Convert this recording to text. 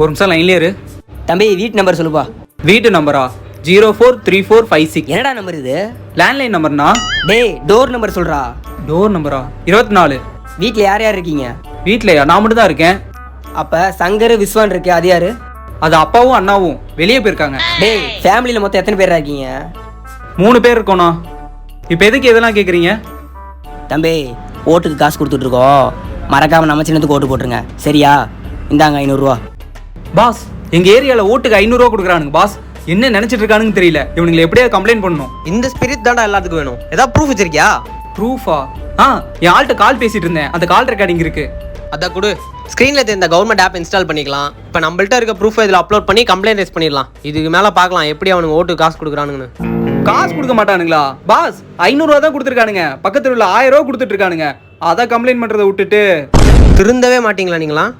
ஒரு நிமிஷம் லைன்லேயே இரு. தம்பி வீட்டு நம்பர் சொல்லுப்பா. வீட்டு நம்பரா zero four three four five six என்னடா நம்பர் இது? லேண்ட்லைன் நம்பர்னா டேய் டோர் நம்பர் சொல்றா. டோர் நம்பரா இருபத்தி நாலு வீட்டில் யார் யார் இருக்கீங்க? வீட்லையா? நான் மட்டும் தான் இருக்கேன். அப்ப சங்கர் விஸ்வான் இருக்கு அது யாரு? அது அப்பாவும் அண்ணாவும். வெளியே போயிருக்காங்க. டேய் ஃபேமிலியில் மொத்தம் எத்தனை பேர் இருக்கீங்க? மூணு பேர் இருக்கோண்ணா. இப்போ எதுக்கு இதெல்லாம் கேட்குறீங்க தம்பி ஓட்டுக்கு காசு கொடுத்துட்டு இருக்கோம். மறக்காம நம்ம சின்னத்துக்கு ஓட்டு போட்டுருங்க. சரியா? இந்தாங்க ஐநூறுரூவா பாஸ் எங்கள் ஏரியாவில் ஓட்டுக்கு ஐநூறுரூவா கொடுக்குறானுங்க பாஸ். என்ன நினச்சிட்டு இருக்கானுங்க தெரியல. இவனுங்களை எப்படியாவது கம்ப்ளைண்ட் பண்ணணும். இந்த ஸ்பிரிட் தான்டா எல்லாத்துக்கும் வேணும். ஏதாவது ப்ரூஃப் வச்சிருக்கியா? ப்ரூஃபா ஆ என் ஆள்கிட்ட கால் பேசிட்டு இருந்தேன். அந்த கால் ரெக்கார்டிங் இருக்கு. அதான் கொடு. ஸ்க்ரீனில் இந்த கவர்மெண்ட் ஆப் இன்ஸ்டால் பண்ணிக்கலாம். இப்போ நம்மள்ட்ட இருக்க ப்ரூஃப் இதில் அப்லோட் பண்ணி கம்ப்ளைண்ட் ரைஸ் பண்ணிடலாம். இதுக்கு மேலே பார்க்கலாம் எப்படி அவனுக்கு ஓட்டு காசு கொடுக்குறானுங்கன்னு. காசு கொடுக்க மாட்டானுங்களா? பாஸ் ஐநூறுரூவா தான் கொடுத்துருக்கானுங்க. பக்கத்துல உள்ள ஆயிரம் ரூபா கொடுத்துட்டு இருக்கானுங்க. அதை கம்ப்ளைண்ட் பண்ணுறதை விட்டுட்டு. திருந்தவே மாட்டீங்களா நீங்களாம்?